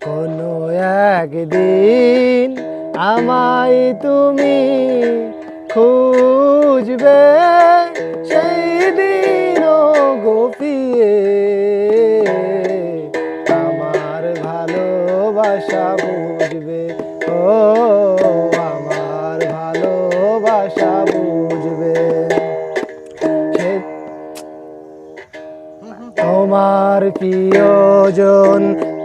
কোনো একদিন আমায় তুমি খুঁজবে সেই দিন গোপিয়ে। আমার ভালোবাসা বুঝবে, ও আমার ভালোবাসা বুঝবে। তোমার প্রিয়জন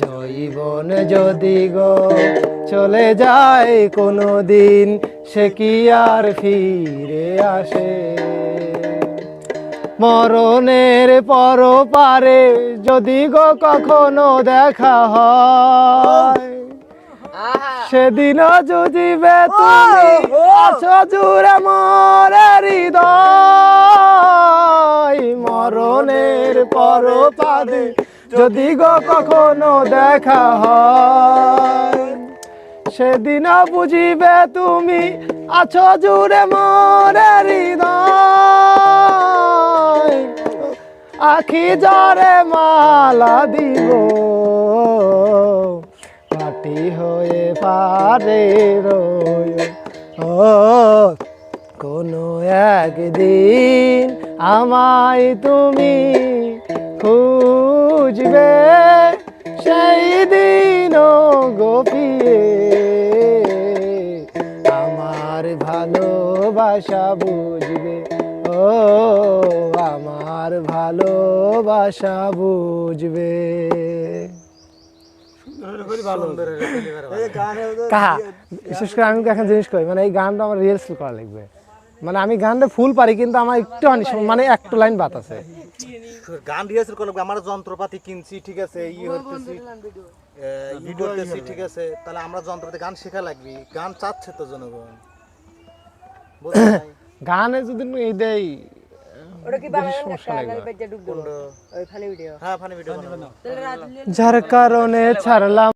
জৈবন যদি গো চলে যায় কোনো দিন সে কি আর ফিরে আসে? মরণের পর পারে যদি গো কখনো দেখা হয় সেদিনও জুজিবে তুমি আছো জুড়ে মরে হৃদয়। মরণের পর পাদে যদি গো কখনো দেখা হয় সেদিন বুঝিবে তুমি আছো জুড়ে মরে হৃদয়। আখি জরে মালা দিব, মাটি হয়ে পারে রয় কোনো একদিন আমায় তুমি খুঁজবে সেই দিন গোপিয়ে। আমার ভালোবাসা বুঝবে ও আমার ভালোবাসা বুঝবে। কাহা বিশেষ করে আমি এখন জিনিস করি মানে এই গানটা আমার রিহার্সাল করা লাগবে। মানে আমি গানটা ফুল পারি কিন্তু আমার একটু মানে একটু লাইন বাত আছে গান রিহার্সাল করলাম আমরা যন্ত্রপাতি কিনছি ঠিক আছে ই হচ্ছে ই করতেছি ঠিক আছে তাহলে আমরা যন্ত্রপাতি গান শেখা লাগবে। গান চাচ্ছে তো জনগণ? গানে যদি এই দেই হ্যাঁ ফানি ভিডিও বানাবো। যার কারণে ছাড়লাম